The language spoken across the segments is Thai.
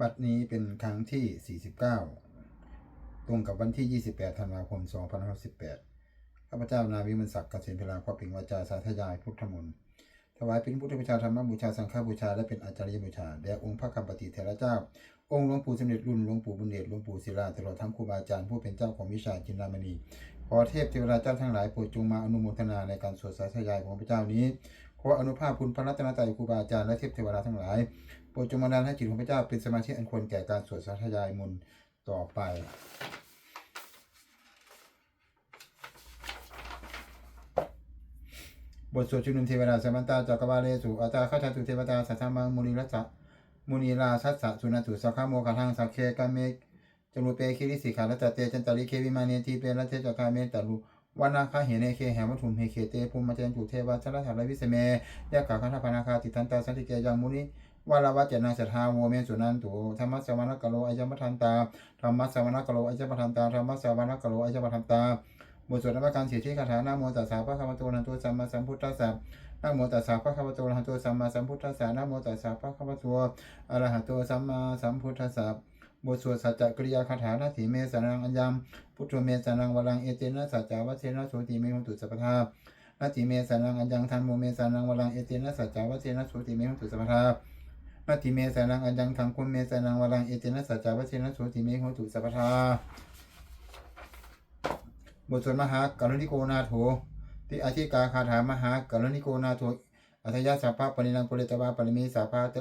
บัดนี้เป็นครั้งที่ 49 ตรงกับวันที่ 28 ธันวาคม 2518ข้าพเจ้านาวิมลศักดิ์เกษมพิลาพ่อปิงวาจาสาธยายพุทธมนต์ถวายเป็นพุทธบูชาธรรมบูชาสังฆบูชาและเป็นอาจารย์บูชาแด่องค์พระคำปฏิเทระเจ้า องค์หลวงปู่สมเด็จรุ่นหลวงปู่บุญเดชหลวงปู่ศิลาตลอดทั้งครูบาอาจารย์ผู้เป็นเจ้าของวิชาจินดามณีขอเทพเทวดาเจ้าทั้งหลายโปรดจงมาอนุโมทนาในการสวดสาธยายของพระเจ้านี้ขออนุภาพคุณพระรัตนตรัยครูบาอาจารย์และเทพเทวดาทั้งหลาย โปรดจงบันดาลให้จิตของพระเจ้าเป็นสมาธิอันควรแก่การสวดสาธยายมนต์ต่อไปบทสวดชุนุมเทวดาสมันตาจักรวาเลสุอัตาข้าชาตุเทวดาสัทธามังมุนีรัสสะมุนีลาสัสสะสุนัตุสักขโมกทังสักเคกาเมกจรุเปคิริสิขาลตเตจันตริเควิมาเนทีเปรัตเทจกาเมตารุวันนาคาเหเนเคแหมวัตุมเฮเคเตภูมิเจนจุเทวาชนะธารวิเสเมยะกาคันธปนาคาติทันตาสันติเกยังมุนี วาลวัจเจนาสัทธาโวเมสุนันตุธรรมะสวรรคโลอายมทันตาธรรมะสวรรคโลอายมทันตาธรรมะสวรรคโลอายมทันตาบทสวดนมัการเสียชีคาถานาโมตัสสะพระคัมภโตนันตุสัมมาสัมพุทธัสสะนะโมตัสสะภะคะวะโตอะระหะโตสัมมาสัมพุทธัสสะนะโมตัสสะภะคะวะโตอะระหะโตสัมมาสัมพุทธัสสะบทสวดสัจจกริยาคาถานาถีเมสนังอัญญมพุทโธเมสนังวรังเอเตนะสัจจาวัชเชนะโสติเมหุตุสัพพทานาถีเมสนังอัญญังธัมโมเมสนังวรังเอเตนะสัจจาวัชเชนะโสติเมหุตุสัพพทานาถีเมสานังอัญญังทังคุมเมสานังวรังเอเจนะสัจจวัชเชนะโสติเมหุตุสัพพทาบทสวดมหากรุณิโกนาโถติอาชิกาคาถามหากรณิโกนาโทอัธยาสัพพะปรินังปุเรตวาปริมีสัพพะเต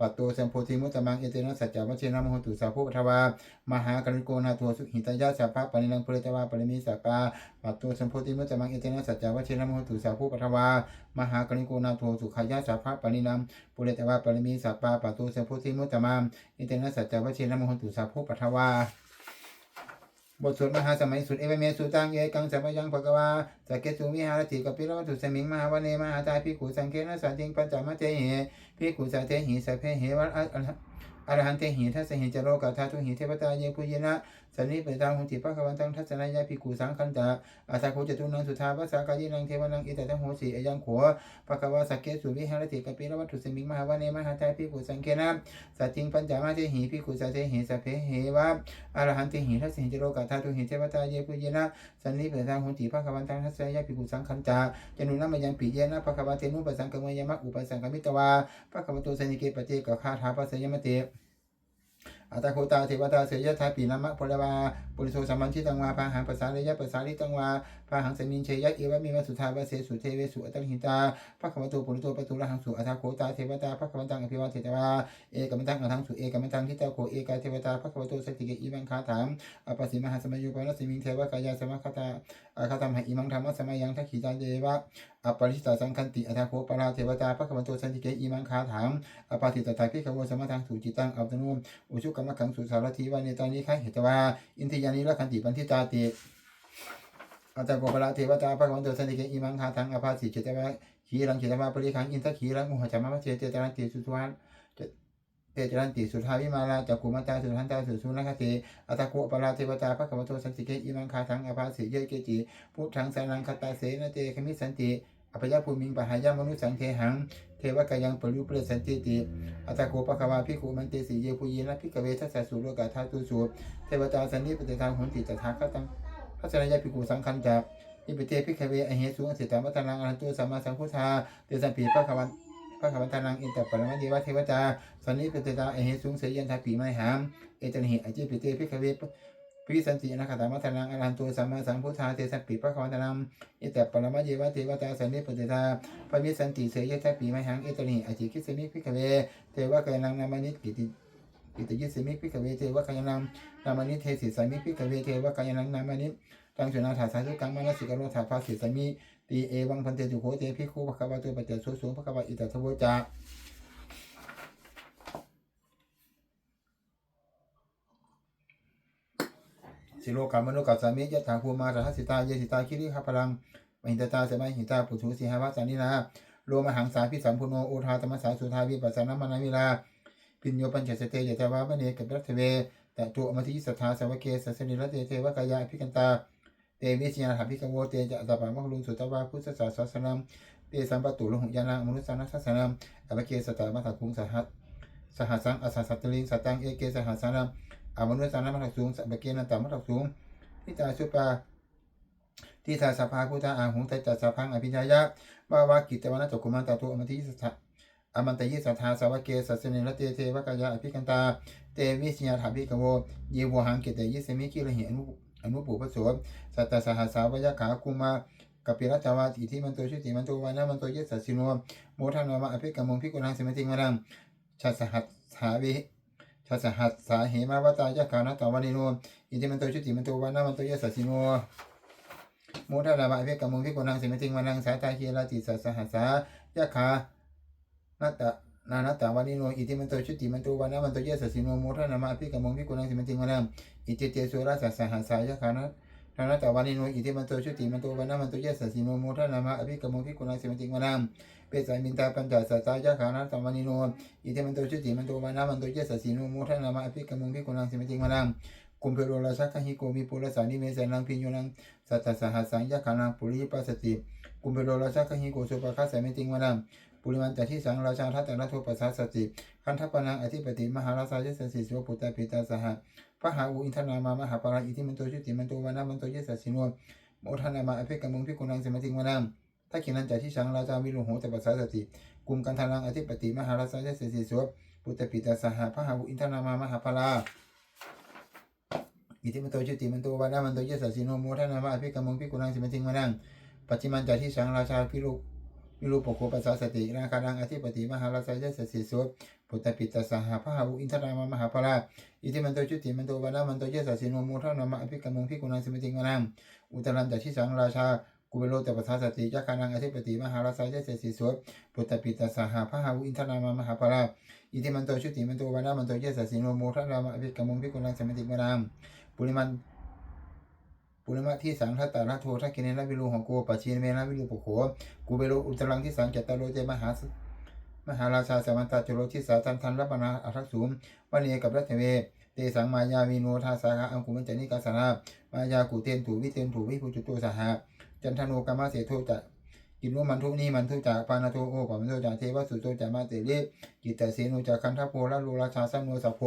ปัตโตสัมโพธิมุตตมังเอเตนะสัจจวัชเชนะมโหตุสาภูปทวามหากรณิโกนาโทสุหิตยาสัพพะปริลังปุเรตวาปริมีสัพพะปัตโตสัมโพธิมุตตมังเอเตนะสัจจวัชเชนะมโหตุสาภูปทวามหากรณิโกนาโทสุขายาสัพพะปริลังปุเรตวาปริมีสัพพะปัตโตสัมโพธิมุตตมังเอเตนะสัจจวัชเชนะมโหตุสาภูปทวา บทสวดมหาสมัยสุดเอเวเมสุตังเยกังสัพยังภะกวาสเกตุวิหารติกับพิรวัตุสมิงมหาวเนมหาตาพิขุสังเคนะสัจจิงปัญจมะเตหิพิขุสัตเทหิสัพเพเหวัตอรหันเตหิทัสหิจโรกาธาทุหิเทวตาเยปุยนะ สันนิปตังหุติปะคะวันตังทัศนายาภิกขุสังคันตาอาสาโคจตุนังสุทาภาษากายินังเทวนังอิตตังโหสีอยังโขภะคะวาสักเกสุวิหารติกปิรวัตถุสมิงมหาวันเนมหาตาพิขุสังเคนะสัจจิงปัญจมะเตหิพิขุสัตเตหิสัพเพเหวะอรหันติหิทัสสิหิจโรกาธาตุหิเทวตาเยปุเยนะสันนิเปตังหุนติภะคะวันตังทัสสยะภิกขุสังคันจาจนุนัมยังปิเยนะภะคะวะเทนุปสังกมยมะอุปสังกมิตวาภะคะวะโตสนิเกปเจกะคาถาปัสสยมเต อัตโคตาเทวตาเสยยะทาปีนามะพลวาปุริโสสัมมันชิตังวาพาหังภาษาเรยะภาษาลิตังวาพาหังสมินเชยะเอวะมีวะสุทาวะเสสุเทเวสุอัตตหิตาภะคะวะโตปุริโตปตุระหังสุอัตตะโคตาเทวตาภะคะวันตังอภิวาเทตวาเอกมันตังอัทังสุเอกมันตังทิตาโคเอกาเทวตาภะคะวะโตสติเกอิมังคาถามอปสิมหาสมัยโยปนัสมิงเทวกายาสมคตาอาคาตมหิมังธรรมสมัยยังทักขิจานเยวะอปริชิตาสังคันติอัตถโคปราเทวตาพระคัมโตสันติเกอิมังคาถามอปาติตตาพิขวสมะทังสุจิตังอัปตนุมอุชุกรรมขังสุสารทีวานิตานิขังเหตวาอินทิยานิละคันติปันทิตาติ อัตตโกปราเทวตาพระคัมโตสันติเกอิมังคาทังอภาสิเจตวะขีรังเจตวะปริขังอินทขีรังมุหจามะเจเจตรันติสุทวันเตจรันติสุทาวิมาลาจักกุมาตาสุทันตาสุสุนัคติอัตะโกปราเทวตาพระคัมโตสันติเกอิมังคาทังอภาสิเยเกจิพุทธังสานังคตาเสนเตคมิสันติอภยภูมิงปหายามนุสังเทหัง เทวกายังปริยุปเรสันติติ อัตะโกปะควาพิคุมันเตสีเยปุยีนะพิกเวทัสสะสุโลกาธาตุสุเทวตาสันนิปเตทางหุนติตถาคตัง พัชรยาภิกขุสังคันจะนิปเตพิกเวอเหสุงสิตามัตนังอรันตุสัมมาสัมพุทธาเตสัมปีพระคะวันพระคะวันทานังอินตปรมะเดวะเทวตาสันนิปเตตาอเหสุงเสยันทาปีไมหามเอตันหิอจิปิเตพิกเวพิสันตินะคตามัทนังอรันตุสัมมาสัมพุทธาเตสัมปีพระคะวันทานังอินตปรมะเดวะเทวตาสันนิปเตตาปมิสันติเสยันทาปีไมหังเอตันหิอจิคิสมิพิกเวเทวกายนังนามานิกิติ กิติยิสมิพิกเวเทวกายนังนามานิเทสิสามิพิกเวเทวกายนังนามานิตังสุนาถาสาธุกังมานสิกโรถาภาสิสามิตีเอวังพันเตจุโคเตพิคูภควะตุปัจเจสุสุภควะอิตถะโวจาสิโลกามนุกัสสามิยะถาภูมาราสิตาเยสิตาคิริขพลังมหิตตาเสมัยหิตาปุถุสิหาวะสานิลาโลมหังสาพิสัมพุโนโอทาธรรมสาสุทาวิปัสสนามนามิลา ปิญโยปัญจสเตยะตวาบเนกับรัตเวแต่ตัวอมติสัทธาสวเกสัสนิรเตเทวกายาพิกันตาเตวิสยาหาพิกโวเตจะตปามะลุงสุตวาพุทธศาสสนัมเตสัมปตุลหุยานังมนุสานัสสนัมอภเกสตามัทคุงสหัสสหัสังอสัสสัตตลิงสตังเอเกสหัสสานังอมนุสานัมัทสูงสัพเกนันตามัทสูงทิตาสุปาทิตาสภาพุทธาอาหุงไตจัสสะพังอภิญญายะวาวากิตวนาจกุมันตาตุอมติสัทธะ อมันตยิสัทธาสาวเกสัสเนรเตเทวกายะอภิกันตา เตวิสญาถาภิกโวเยวหังเกตยิสมิกิระหิอนุอนุปุปโสสัตตสหสาวยขาคุมากัปปิรัตวาอิทิมันโตชุติมันโตวานะมันโตเยสัสิโนโมทันวามะอภิกรรมงพิกุลังสมิติงวรังชัสหัสสาวิชัสหัสสาเหมาวตายะขานะตวานิโนอิทิมันโตชุติมันโตวานะมันโตเยสัสิโนโมทันวามะอภิกรรมงพิกุลังสมิติงวรังสาตาเคีราติสัสหัสสายะขานัตตะนานัตตะวานิโนอิทิมันโตชุติมันโตวานะมันโตเยสสิโนโมทันามะอภิกมงพิกุลังสิมิติงวรังอิติเตสุราสัสหัสายะขานะทานาตาวานิโนอิทิมันโตชุติมันโตวันนามันโตเยสสิโนโมทนามะอภิกรรมพิกุณาสิมันติงวานามเปสายมินตาปัญจสัจจายะขานาตวานิโนอิทิมันโตชุติมันโตวันนามันโตเยสสิโนโมทนามะอภิกรรมพิกุณาสิมันติงวานามกุมเพโรราชักขหิโกมิปุระสานิเมสันังพิญโยนังสัตตสหัสสังยะขานังปุริปัสสติกุมเพโรราชักขหิโกสุปะคัสสมิติงวานาม ปุริมันตที่สังราชาทัตตะทโทปัสสะสติคันทัปปนังอธิปติมหาราชาเยสสิโสปุตตะปิตาสหะพระหาอุอินทนามามหาปราอิทิมันโตชุติมันโตวานามันโตเยสสสิโนโมทนามาอภิกรรมงพิกุลังสมติงวานามถ้าขีนันจากที่ชังราชาวิรุโหตปัสสาสติกลุ่มกันทานังอธิปติมหาราชาเยสสิโสปุตตะปิตาสหพระหาอุอินทนามามหาปราอิทิมันโตชุติมันโตวานามันโตเยสสสิโนโมทนามาอภิกรรมงพิกุลังสมติงวานามปัจจิมันจากที่ชังราชาพิรุ วิรุปโคปัสสาสติราคานังอธิปติมหาราชาเยสสิโสปุตตปิตาสหพระหาอุอินทนามามหาปราอิทิมันโตจุติมันโตวานามันโตเยสัสสิโนโมทนามะอภิกรรมงพิกุณังสมิติงวานามอุตรันจากที่สังราชากุเบโลตปัสสาสติยักขานังอธิปติมหาราชาเยสสิสวปุตตปิตาสหพระหาวุอินทนามามหาปราอิทิมันโตชุติมันโตวานามันโตเยสัสสิโนโมทนามะอภิกรรมงพิกุณังสมิติงวานามปุริมัน ปุรมาที่สังทัตตาระโททักกินเนนะวิรูของโกปัจฉิเมนะวิรูปโขกุเบโลอุตรังที่สังเจตโลเจมหามหาราชาสมันตาจโลทิสาทันทันรัปนาอัทักษุมวันเนกับรัตเวเตสังมายาวิโนทาสาขาอังคุมันจนิกาสนามายากุเทนถูวิเทนถูวิภูจุโตสหะจันทโนกามะเสโทจะกินโนมันทุนีมันทุจากปานาโทโอปะมันโทจากเทวสุโตจากมาเตเลกิตตเสโนจากคันทโพละโลราชาสัมโนสัพโพ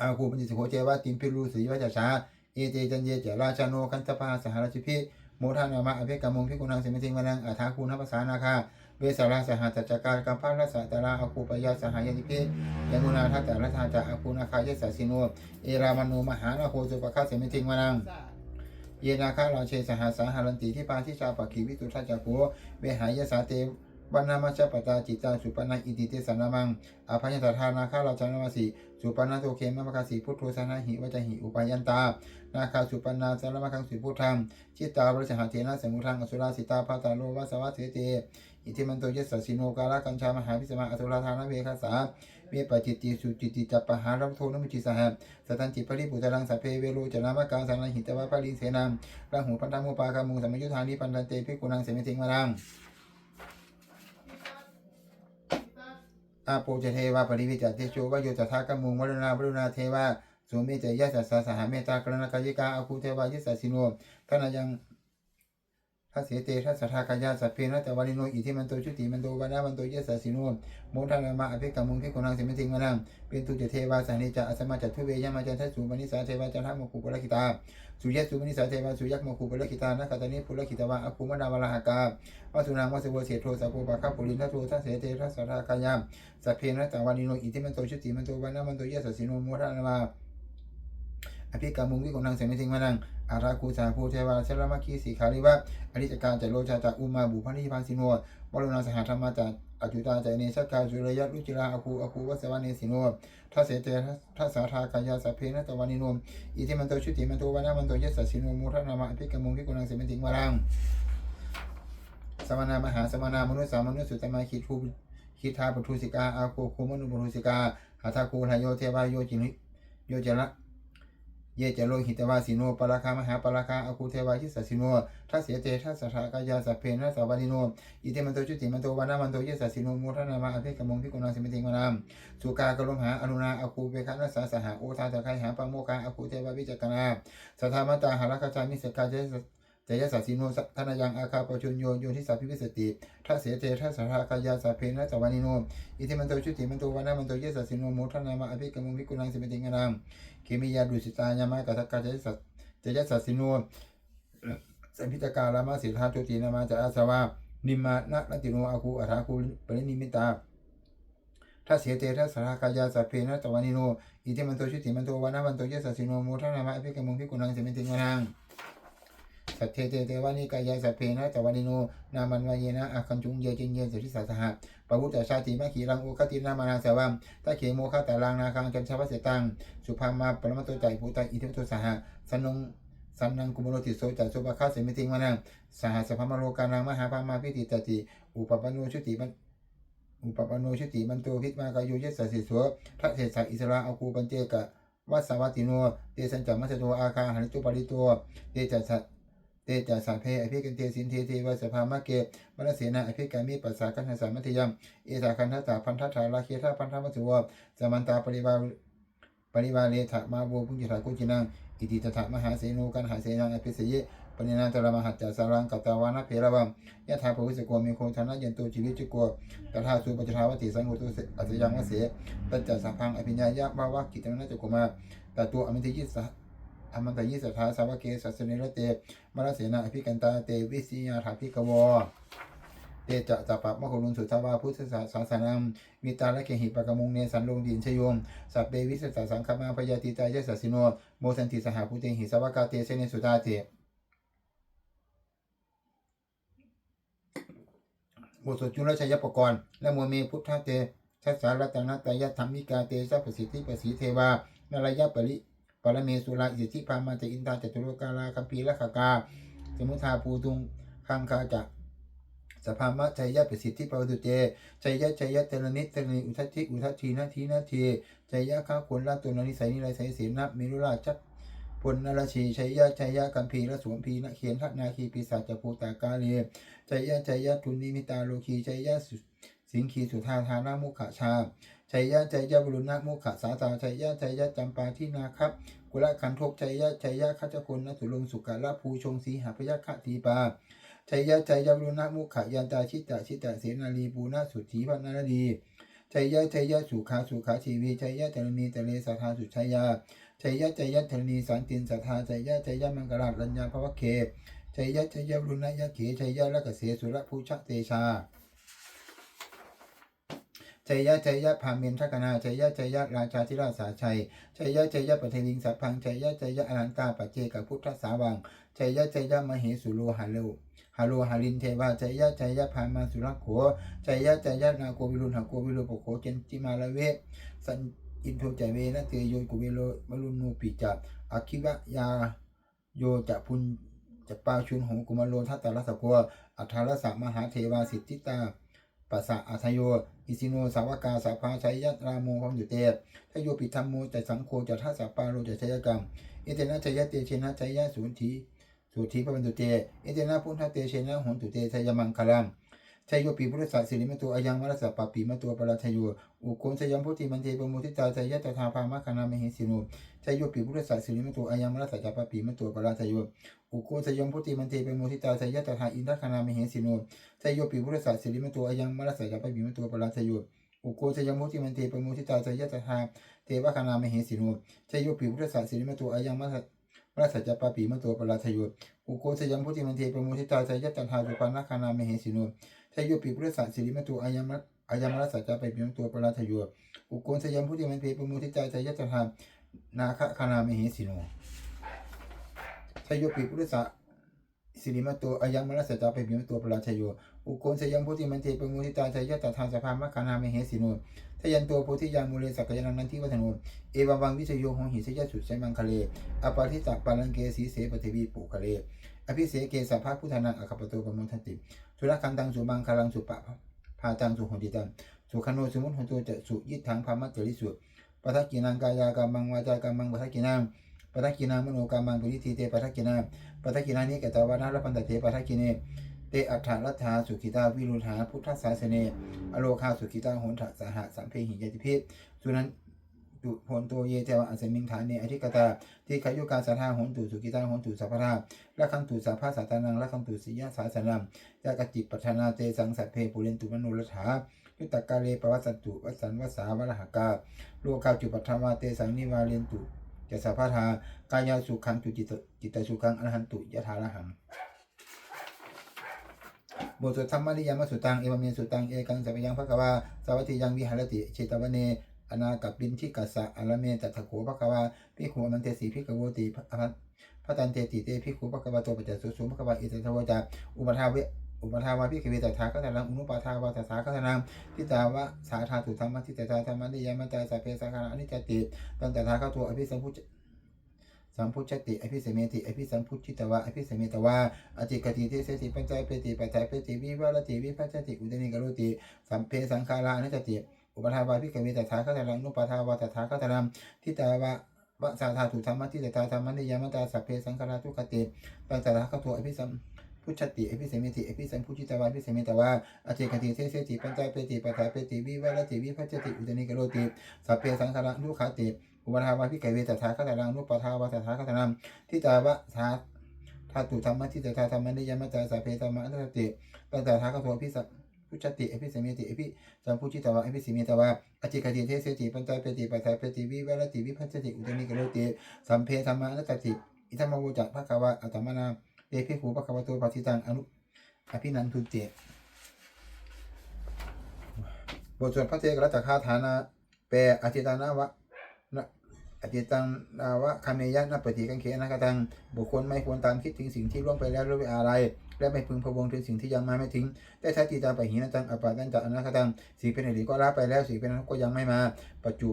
อาคูปัญจสิโหเจวะติมพิรูสีวัจฉาเอเจจันเยเจราชาโนคันตปาสหราชิพิโมทานามะอภิกรรมงพิกุณังเสมิติงวนังอาทาคูนัปสานาคาเวสาราสหัสจักการกัมพันรสตาราอาคูปยาสหายนิพิยมุนาทัตตารัฐาจะอาคูนาคายสัสสิโนเอรามโนมหานาโคสุปคัสเสมิติงวนังเยนาคาราเชสหาสาหารันติที่ปาทิชาปะขีวิตุทัจจโกเวหายสาเตวันนามัชฌปตาจิตาสุปนาอิติเตสนามังอภัยตถานาคาราชานวสี สุปนาโตเคมะมะคาสีพุทโธสนาหิวจหิอุปายันตา นาคาสุปนาสารมะคังสุพุทธังชิตาบริสหาเทนะสมุทังอสุราสิตาภาตาโลวาสวัสเสเตอิทิมันโตยัสสิโนกาลกัญชามหาพิสมาอสุราธานเวคาสาเวปจิตติสุจิตติจัปปะหารัมโทนมุจิสหะสตันจิปริปุตรังสัพเพเวโรจนามะกังสันหิตวะปะลิงเสนังรังหูปันธมุปาคามุสัมยุทธานิปันตันเตภิกุนังเสมิทิงวรัง อาโปเจเทวาปริวิจติโชวโยจทากมุงวรณาวรุณาเทวาสุเมเจยะสัสสะสหเมตตากรณกายิกาอาคูเทวายิสัสสิโนทนายัง ทัสเสเตทัสสะทากายาสัพเพนะแต่วาริโนอิทิมันโตชุติมันโตวานามันโตเยสัสสิโนโมทานามะอภิกรรมุงพิกุณังสิมติงวนังเป็นตุจเทวาสันนิจาอสมาจัตทุเวยามาจันทสุมณิสาเทวาจันทมกุปะลคิตาสุยสุมณิสาเทวาสุยักมกุปะลคิตานะกัตนิปุลคิตาวาอคุมนาวาลหกาวสุนางวสโวเสโทสัพโปะคัปุรินทัโททัสเสเตทัสสะทากายาสัพเพนะแต่วาริโนอิทิมันโตชุติมันโตวานามันโตเยสัสสิโนโมทานามะ อภิกรรมุงพิกุณังเสมิติงวนังอาราคูสาภูเทวาเชลมาคีสีขาริวะอริจการจัโลชาจากอุมาบุพันิพันสิโนวรุณาสหธรรมาจากอจุตาใจเนชกาจุรยะรุจิราอาคูอาคูวัสวานิสิโนทัสเสเตทัสสาทากายาสัพเพนะตวานิโนอิทิมันโตชุติมันโตวานามันโตยัสสิโนมุทนามะอภิกรรมุงพิกุณังเสมิติงวรังสมณามหาสมณามนุษย์สามนุษย์สุตมาคิทูคิทาปทุสิกาอาโคคุมนุปทุสิกาหาทาคูทายโยเทวาโยจินิโยจระ เยจะโลหิตวาสิโนปราคามหาปราคาอาคูเทวาชิสัสสิโนทัสเสเตทัสสะทากายาสัพเพนัสาวานิโนอิเตมันโตจุติมันโตวานามันโตเยสัสสิโนโมทนามาอภิกรมงพิกุณาสิมิติงวานามสุกากลมหาอนุนาอาคูเวคะนัสสะสหโอทาตะไคหาปโมกาอาคูเทวาวิจักนาสัทธามัตตาหารักจามิสกาเจ เจจยสัสสิโนทนายังอาคาปชุนโยโยทิสัพพิวิสติทัสเสเตทัสสะทาคายาสัพเพนะตวานิโนอิทิมันโตชุติมันโตวานะมันโตเยสัสสิโนโมทนามาอภิกรรมุภิกุนังสิเมติงานามเคมิยาดุสิตายามะกัตกาเจยสัสจยสัสสิโนสัมพิตการามาสิทธาจุตินามาจะอาสวานิมานะนติโนอาคูอัฐาคูปรินิมิตาถ้าเสเตถ้าสารคายาสัพเพนะตวานิโนอิทิมันโตชุติมันโตวานะมันโตเยสัสสิโนโมทนามะอภิกรรมุภิกุนังสิเมติงานาม สัทเทเตเตวานิกายาสัพเพนะตวานิโนนามันวายนะอาคันจุงเยจินเยสิริสัสหะปะวุตตชาติมะขีรังโอคตินามานาสวัมตะเขโมคาตาลังนาคังจันชาวเสตังสุภามาปรมตโตใจภูตาอิทิมโตสหะสนงสันนังกุมโรติโสจัสุปะคาเสมิติงมานังสหสภามโลกานังมหาพามาพิติตติอุปปันโนชุติมันอุปปันโนชุติมันโตพิมากายุเยสสสิสวพระเศษสักอิสระอาคูปัญเจกะวัสสวัติโนเตสัญจมัสโตอาคาหันตุปริโตเตจัส สะเตจัสสะเพอภิกันเตสินเทเทวสภามะเกมนเสนาอภิกามิปัสสากันหสามัธยมเอสาคันทัสสะพันทัสสาราเคทาพันธมัสสวสมันตาปริวาปริวาเลถะมาโวพุญจิตากุจินังอิติตถะมหาเสโนกันหาเสนังอภิเสยปณินาตระมหัจจาสารังกัตตาวานะเพรวังยะถาภวิสโกมีโคธนะยันโตชีวิจุโกตถาสุปัจจาวติสังโฆตุอัจยังวเสตัจจสัพพังอภิญญายะภาวะกิตนะจโกมาตตัวอมิทยิสะอมันตยิสถาสาวเกสัสเนรเตมรเสนาอภิกันตาเตวิสิยาถาภิกวเตจะจัปะมะโคลุนสุทาวาพุทธศาสนังมีตาและเกหิปะกมุงเนสันลงดินชโยมสัพเปวิสสสังคมาพยาติตายสัสิโนโมสันติสหพุเตหิสวากาเตเสเนสุตาเตบทสดจุลชัยปกรณ์และมวลเมพุทธเตชัสสารัตนาตยธรรมิกาเตสัพสิทธิปสีเทวานารายะปริ ปรเมสุราอิสิทธิพามาเตอินทาจตุโลกาลาคัมพีละขากาสมุทาภูตุงคังคาจักสภามะชัยยะประสิทธิปวตุเจชัยยะชัยยะเตรนิเตรนิอุทัชิอุทัชีนาทีนาทีชัยยะข้าควรละตัวนิสัยนิไรสัยเสนะมิรุราชักพลนรชีชัยยะชัยยะกัมพีและสวมพีนะเขียนทักนาคีปีศาจภูตากาเลใจยะใจยะทุนนิมิตาโลคีใจยะสุสิงคีสุธาธานามุขชา ใจยยะใจยยะบุรุณะมุขสาตาใจยยะใจยยะจำปาที่นาครับกุละขันทกใจยยะใจยยะขจคนนัสุลงสุกะละภูชงสีหาพยะคะทีปาใจยยะใจยยะบุรุณะมุขยันตาชิตะชิตะเสนาลีปูนาสุธีพนาดีใจยยะใจยยะสุขาสุขาชีวีใจยยะเจรณีเตเลสัทธาสุชัยยาใจยยะใจยยะเทรณีสันตินสัทธาใจยยะใจยยะมังกรารัญญาภวเคชัยยะชัยยะรุณยะเขชัยยะละกเสสุระภูชะเตชา ชัยยะชัยยะพามินทักนาชัยยะชัยยะราชาธิราชสาชัยชัยยะชัยยะปเทวิงสัพพังชัยยะชัยยะอนันตาปัจเจกพุทธสาวังชัยยะชัยยะมเหสุโลหะโลฮาโลหาลินเทวาชัยยะชัยยะพามาสุรโขชัยยะชัยยะนาโกวิรุณหะโกวิโลปโขเจนติมาลเวสันอินโทจเวนะเตโยกุเวโลมรุนูปิจัอคิวะยาโยจะพุนจะปาชุนหงกุมารโลทัตตารัสโกอัทารสะมหาเทวาสิทธิตา ปัสสะอัทโย อิสิโนสาวกาสาภาชัยยัตรามูพรมอยู่เตทโยปิธรรมโมจะสังโฆจะทัสสาปาโรจะชัยกรรมอิเตนะชัยเตเชนะชัยยะสุนทีสุทีพระบรรทุเตอิเตนะพุทธเตเชนะหนตุเตชัยมังคลัง ชยโยปิพุทธสัสสิริมตัวอายังมรสสะปะปีมตัวปราชโยอุโกนชยมพุทธิมันเทปโมทิตาชยยะตถาภามะคณามหิสิโนชัยโยปิพุทธสัสสิริมตัวอายังมรสสะจัปปปีมตัวปราชโยอุโกสยมพุทธิมันเตเป็นโมทิตาสยตถาอินทคณามเหสิโนสยโยปิพุทธศาสิริมตัวอายังมรสยาปปิมตัวปราชโยอุโกสยมพุทธิมันเตเป็นโมทิตาสยตถาเทวคณามเหสิโนสยโยปิพุทธศาสิริมตัวอายังมรสมรสยาปปิมตัวปราชโยอุโกสยมพุทธิมันเตเป็นโมทิตาสยตถาสุปานคณามเหสินส ยโยปิพุทธศาสสิริมตัวอายังมรอายังมรสยาปปิมตัวปราชโยอุโกสยามพุทธิมันเตเป็นโมทิตาสยตถานาคคณามเหสิโนชยโยปิพุทธะสิริมาตัวอายังมรสจาไปบิมตัวปราชโยอุโกนสยังพุทธิมันเทปมุทิตาชยยะตถาสภามคานาเมเหสิโนทยันตัวโพธิยามูเลสักยานันทิวัฒโนเอวังวังวิชโยหงหิสยสุดไซมังคะเลอปาทิสักปาลังเกสีเสปเทวีปุคะเล อภิเสเกสัพพะพุทธานังอคปโตปมุทันติสุรคันตังสุบังคารังสุปะพาตังสุหนติตังสุขโนสมุทหนโตจะสุยิทังพามัจจริสุปัทกินังกายากามังวาจากามังปัทกินังปัทกินังมโนกามังปุริทีเตปัทกินังปัทกินานิกตาวานาลพันตเทปัทกิเนเตอัฏฐารัฐาสุขิตาวิรุธาพุทธศาสเนอโลคาสุขิตาโหนทสาหะสัมเพหิยติพิสุนัน ตุโหนตุเยเทวะอสมิงฐานเนอธิกตาที่ขยุการสถาโหนตุสุกิตาโหนตุสัพพทาละคังตุสัพพะสัตตานังละคังตุสิยะสาสนังยากจิปัฏนาเตสังสัพเพปุเรนตุมโนรถายุตกาเลปวัสสันตุวัสสันวสาวรหกาโลกาจุปัฏฐาวาเตสังนิวาเรนตุจะสัพพทากายาสุขังตุจิตจิตตสุขังอรหันตุยะถาระหังบทสวดธรรมนิยามสุตังเอวเมสุตังเอกังสัพยังภควาสวัสดิยังวิหารติเชตวเน อนากับบินทิกัสสะอรเมตัตถโขภควาพิขุมันเตสีพิกโวติพระพระตันเตติเตพิขุภควาโตปัจจสุสุภควาอิตทวจาอุปทาเวอุปทาวาพิกเวตถาคตลังอุนุปาทาวาตถาคตนังทิตาวะสาธาตุธรรมทิตตาธรรมนิยามตาสัพเพสังขารานิจจติตันตถาคตัวอภิสัมพุจสัมพุชติอภิเสเมติอภิสัมพุชิตวะอภิเสเมตวะอติกติเทเสติปัญจเปติปัจจัยเปติวิวารติวิภัชติอุดนิกรุติสัมเพสังขารานิจจติ อุปทาวาพิกเวตถาคตลังนุปทาวาตถาคตลังทิตาวะวะสาธาตุธรรมทิตตาธรรมนิยามตาสัพเพสังขาราทุกติตันตถาคตัวอภิสัมพุชติอภิเสเมติอภิสัมพุชิตวะอภิเสเมตวะอติกติเทเสติปัญจเปติปัจจัยเปติวิวารติวิภัชติอุดนิกโรติสัพเพสังขาราทุกขติอุปทาวาพิกเวตถาคตลังนุปทาวาตถาคตลังทิตาวะสาธาตุธรรมทิตตาธรรมนิยามตาสัพเพธรรมอันตติตั้งต่ทาคโทพิสั พุชติอภิสมิติอภิสัมพุชิตวะอภิสิมิตวะอจิกติเทเสติปัญจเปติปัฏฐาเปติวิวรติวิพัชติอุตนิกโรติสัมเพธรรมอัตติอิธรรมโวจักภะควะอัตมนาเตภิหูภะควะโตปัสสิตังอนุอภินันทุเตบทสวดพระเทกรัตคาฐานะแปลอธิตานาวะอติตังนาวะคาเมยะนัปฏิกังเขนะกตังบุคคลไม่ควรตามคิดถึงสิ่งที่ล่วงไปแล้วหรืออะไร และไม่พึงพะวงถึงสิ่งที่ยังมาไม่ถึงแต่ถ้าตีตาไปหินะตังอปาตันจะอนาคตังสิ่งเป็นอดีตก็ละไปแล้วสิ่งเป็นอนาคตก็ยังไม่มา ปัจจุ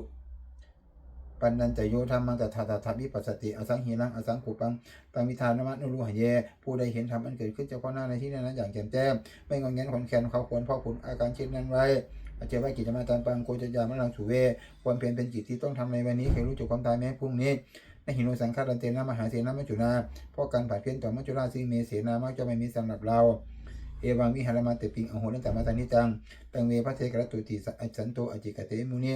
ปันนันจะโยธรรมังแต่ถาถาถาวิปัสสติอสังหิรังอสังขุปังตังวิธานมะนุรุหเย ผู้ใดเห็นธรรมอันเกิดขึ้นเฉพาะหน้าในที่นั้นอย่างแจ่มแจ้งไม่งอนแงนขอนแขนเขาควรพ่อขุนอาการเช่นนั้นไว้อาจจะว่ากิจมาตามปังโกจยามะลังสุเว ความเพียรเป็นจิตที่ต้องทำในวันนี้เคยรู้จักความตายแม้พรุ่งนี้ นหินุสังฆารันเตนะมหาเสนามัจจุนาพราะการผัดเพี้ยนต่อมัจจุราซีเมเสนามักจะไม่มีสำหรับเราเอวังวิหารมาเตปิงอโหนันตมาตานิจังตังเวพระเทกรตุติสัสันโตอจิกเตมุนี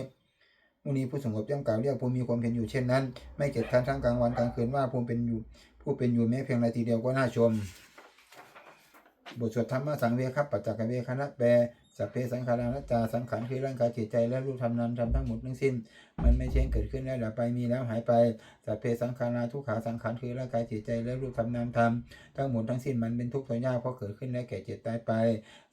มุนีผู้สงบย่อมกล่าวเรียกผู้มีความเพียรอยู่เช่นนั้น ไม่เกียจค้านทั้งกลางวันกลางคืนว่าผู้เป็นอยู่ผู้เป็นอยู่แม้เพียงนาทีเดียวก็น่าชม บทสวดธรรมะสังเวครับปัจจักเวคณะแปล สัพเพสังขารานัตตาสังขารคือร่างกายจิตใจและรูปธรรมนามธรรมทั้งหมดทั้งสิ้น มันไม่เช่นเกิดขึ้นแล้วดับไปมีแล้วหายไปสัพเพสังขาราทุกขาสังขารคือร่างกายจิตใจและรูปธรรมนามธรรมทั้งหมดทั้งสิ้นมันเป็นทุกข์ทนยากเพราะเกิดขึ้นและแก่เจ็บตายไป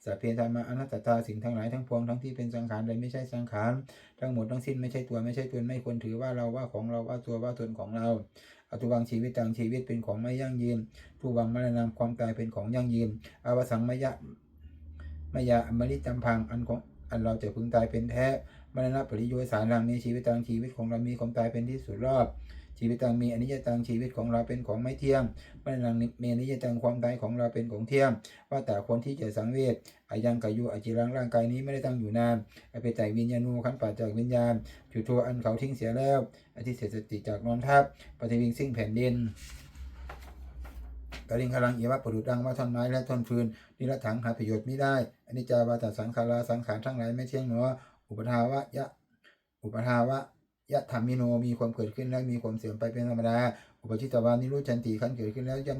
สัพเพธรรมะอนัตตาสิ่งทั้งหลายทั้งปวงทั้งที่เป็นสังขารใดไม่ใช่สังขารทั้งหมดทั้งสิ้นไม่ใช่ตัวไม่ใช่ตนไม่ควรถือว่าเราว่าของเราว่าตัวว่าตนของเราอตุวังชีวิตต่างชีวิตเป็นของไม่ยั่งยืนทุวังมรณะความตายเป็นของยั่งยืนอวสังมยะ มายาอมฤตจำพังอันของอันเราจะพึงตายเป็นแท้มรณะปริโยสารังในชีวิตตังชีวิตของเรามีความตายเป็นที่สุดรอบ ชีวิตตังมีอนิจจตังชีวิตของเราเป็นของไม่เที่ยงมรณะมีอนิจจตังความตายของเราเป็นของเที่ยง ว่าแต่คนที่จะสังเวชอายังกายุอาจิรังร่างกายนี้ไม่ได้ตั้งอยู่นานอภิใจวิญญาณูขันปัจจากวิญญาณจุดทัวอันเขาทิ้งเสียแล้วอธิเสสติจากนอนทับปฏิวิงซิ่งแผ่นดิน กริงคลังเอวะปรุดังว่าท่อนไม้และท่อนฟืนนิรถังหาประโยชน์ไม่ได้อนิจจาวาตสังขาราสังขารทั้งหลายไม่เที่ยงหนออุปทาวะยะอุปทาวะยะธรรมิโนมีความเกิดขึ้นและมีความเสื่อมไปเป็นธรรมดา อุปชิตวานิรุชันติขันเกิดขึ้นแล้วย่อม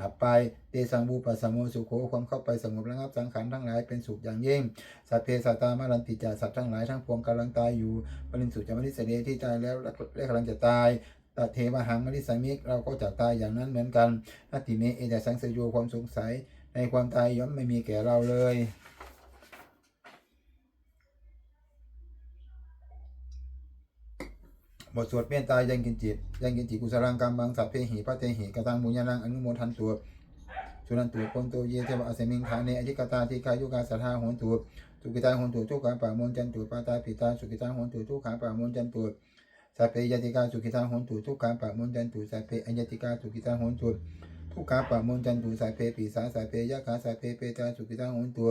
ดับไป เตสังบูปัสสมโมสุโขความเข้าไปสงบระงับสังขารทั้งหลายเป็นสุขอย่างยิ่ง สัพเพสัตตามารันติจาสัตว์ทั้งหลายทั้งปวงกำลังตายอยู่ปรินสุจามนิสเดที่ตายแล้วและกำลังจะตาย ตเทวหังมริสามิกเราก็จะตายอย่างนั้นเหมือนกันนัตติเมเอแต่สังเสยโยความสงสัยในความตายย่อมไม่มีแก่เราเลย บทสวดเมตตายังกินจิต ยังกินจิตกุศลังกรรมบังสัพเพหิพระเตหิกตังมุญญานังอนุโมทันตัวสุนันตุคนโตเยเทวะอสมิงฐานเนอธิกตาทิกายุกาสัทธาโหนตุสุกิตาโหนตุทุกขาปะมนจันตุปาตาปิตาสุกิตาโหนตุทุกขาปะมนจันตุ สัพเพยติกาสุกิตาโหนตุทุกขาปะมุนจันตุสัพเพอัญติกาสุกิตาโหนตุทุกขาปะมุนจันตุสัพเพปีสาสัพเพยะขาสัพเพเปตาสุกิตาโหนตุ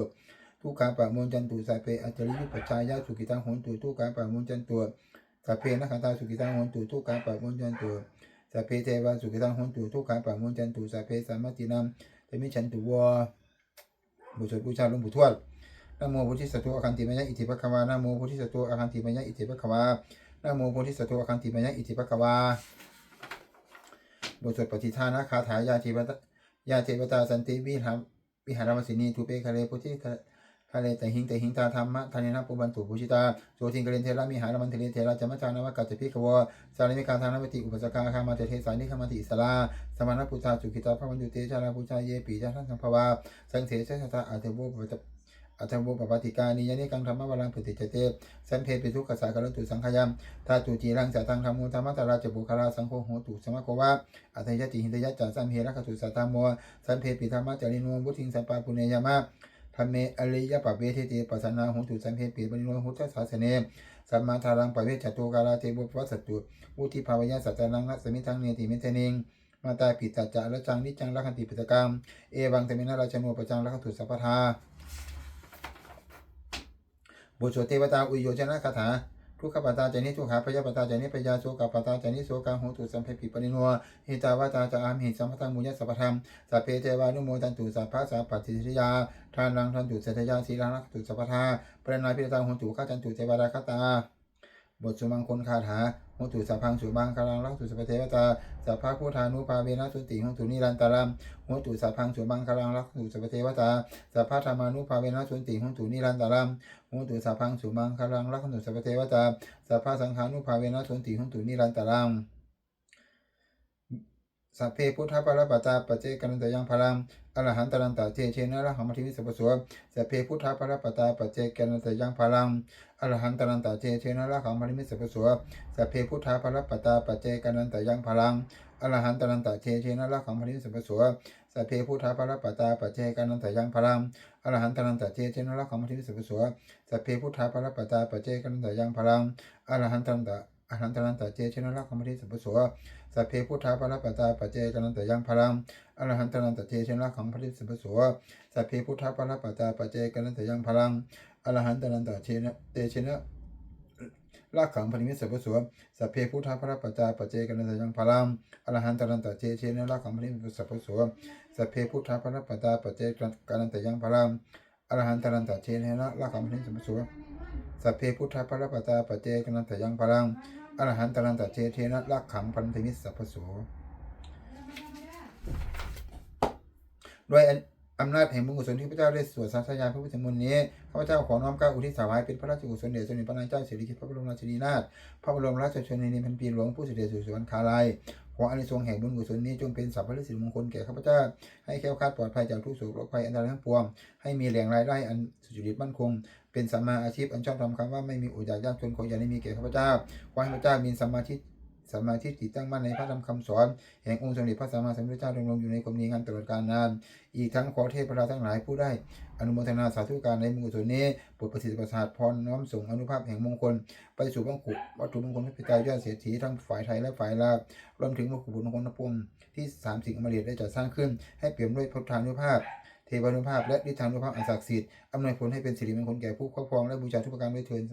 ทุกขาปะมุนจันตุสัพเพอัจฉริยุปชายาสุกิตาโหนตุทุกขาปะมุนจันตุสัพเพนักขันตาสุกิตังโหนตุทุกขาปะมุนจันตุสัพเพเทวาสุกิตังโหนตุทุกขาปะมุนจันตุสัพเพสัมมตินัมเตมิฉันตุวะบุตรบูชาหลวงปู่ทวดนโมพุทธิสัตว์อาคันติมายะอิติปะคะวานโมพุทธิสัตว์อาคันติมายะอิติปะคะวา นะนะโมโพธิสัตว์คันติมายะอิติปะกวาบทสวดปฏิทานะคาถายาเทวตายาเทวตาสันติวิหารวิหารวสินีทุเปคะเลพุทธิทะเลแต่หิงแต่หิงตาธรรมะทานินะปุบันตุปุชิตาโสทิงกเรนเทระมิหารมันเทเลเทระจมัจจานวกัจจพิกวสาริมิกาทานวติอุปสกาคามาเตเทสานิคามาติสลาสมณพุทธาสุขิตาพระวันตุเตชาลาพุชาเยปีจาทังสัมภวาสังเถชะชะตาอาเทโวป อัตโวปปติกานิยานิกังธรรมะวรังปฏิจเตสันเพปิทุกขสากรตุสังขยามทาตุจีรังสาตังธรรมุธรรมตราจบุคลาสังโฆโหตุสมะโกวะอัตยติหินตยะจัสัมเพระคตุสัตตามโมสันเพปิธรรมะจาริโนบุทิงสัปปาปุเนยามะธรรมเมอริยปะเวทิติปัสนาโหตุสันเพปิปริโนหุตสาสเนสัมมาทารังปะเวจตุกาลาเทบุปวัสสตุอุทิภาวยะสัจจังนัสมิทังเนติมิเทนิงมาตาปิตาจาระจังนิจังลักขันติปิตกรรมเอวังเตมินาราชโนปจังลักขตุสัพพทา บุตรโสเทวตาอุโยชนะคาถาทุกขปตาจานิทุกขาพยาปตาจานิพยาโสกปตาจานิโสกังโหตุสัมเพปิปริโนหิตาวาตาจะอามหิสัมพังมุญสัพพธรรมสัพเพเทวานุโมตันตุสัพพะสัพปฏิทิยาทานังทันตุเสทยาสีรังนักตุสัพพทาปรณาพิตาโหตุข้าจันตุเทวราคตา บทสุมังคลคาถาโหตุสัพพังสุบังคารังรักตุสัพเทวตาสัพพะพุทธานุภาเวนะสุติโหตุนิรันตารัมโหตุสัพพังสุบังคารังรักตุสัพเทวตาสัพพะธรรมานุภาเวนะสุติโหตุนิรันตารัมโหตุสัพพังสุมังคลังรักขนุสัพเทวตาสัพพะสังฆานุภาเวนะสนติหุนตุนิรันตรังสัพเพพุทธปรปัตตาปเจกันตยังพลัง อรหันตรันตเทเชนะระหังมทิวิสัพพสวสัพเพพุทธปรปัตาปเจกันันตยังพลังอรหันตรันตเทเชนะระหังมทิวิสัพพสวสัพเพพุทธปรปัตาปเจกันันตยังพลังอรหันตรันตเทเชนะระหังมทิวิสัพพสวสัพเพพุทธปรปัตาปเจกันันตยังพลังอรหันตรันตเทเชนะระหังมทิวิสัพพสวสัพเพพุทธาปรปตาปเจกันตยังพลังอรหันตันตะอรหันตันตะเจชนะรักขมทิสัพพโสัพเพพุทธาปรปตาปเจกันตยังพลังอรหันตันตเจชนะรักขมทิสัพพโสสัพเพพุทธาปรปตาปเจกันตยังพลังอรหันตันตเจนะเตชนะรักขังพนิมิสัพพโสสัพเพพุทธาปรปตาปเจกันตยังพลังอรหันตันตเจชนะรักขังพนิมิสัพพโสสัพเพพุทธาปรปตาปเจกันตยังพลังอรหันตรันตเชนะละกัมพิสัมปสุสัพเพพุทธประปตาปเจกนันตยังพลัง อรหันตรันตเทเทนะละขังพันธมิตรสัพพโสด้วยอำนาจแห่งบุญกุศลที่พระเจ้าได้สวดสาธยายพระพุทธมนต์นี้ข้าพเจ้าขอน้อมเกล้าอุทิศถวายเป็นพระราชกุศลเดชสมเด็จพระนางเจ้าสิริกิติ์พระบรมราชินีนาถพระบรมราชชนนีพันปีหลวงผู้เสด็จสู่สวรรคาลัย ขออานิสงส์แห่งบุญกุศลนี้จงเป็นสัพพะสิริมงคลแก่ข้าพเจ้า ให้แคล้วคลาดปลอดภัยจากทุกโศกโรคภัยอันตรายทั้งปวง ให้มีแหล่งรายได้อันสุจริตมั่นคง เป็นสัมมาอาชีพอันชอบทำคำว่าไม่มีอดอยากยากจนขออย่าได้มีแก่ข้าพเจ้า ขอให้ข้าพเจ้ามีสมาธิสมาธิจิตตั้งมั่นในพระธรรมคำสอน แห่งองค์สมเด็จพระสัมมาสัมพุทธเจ้าดำรงอยู่ในความดีงามตลอดกาลนาน อีกทั้งขอเทพราทั้งหลายผู้ได้ อนุโมทนาสาธุการในบุญกุศลนี้โปรดประสิทธิประสาทพรน้อมส่งอนุภาพแห่งมงคล ไปสู่บังคุวัตถุมงคลพระพิตายอดเศรษฐีทั้งฝ่ายไทยและฝ่ายลาวรวมถึงมงกุญมงคลนพงที่สามสิ่งอมฤตได้จัดสร้างขึ้น ให้เปี่ยมด้วยพุทธานุภาพ เทวานุภาพและฤทธานุภาพอันศักดิ์สิทธิ์อำนวยผลให้เป็นสิริมงคลแก่ผู้ครอบครองและบูชาทุกประการด้วยเถิด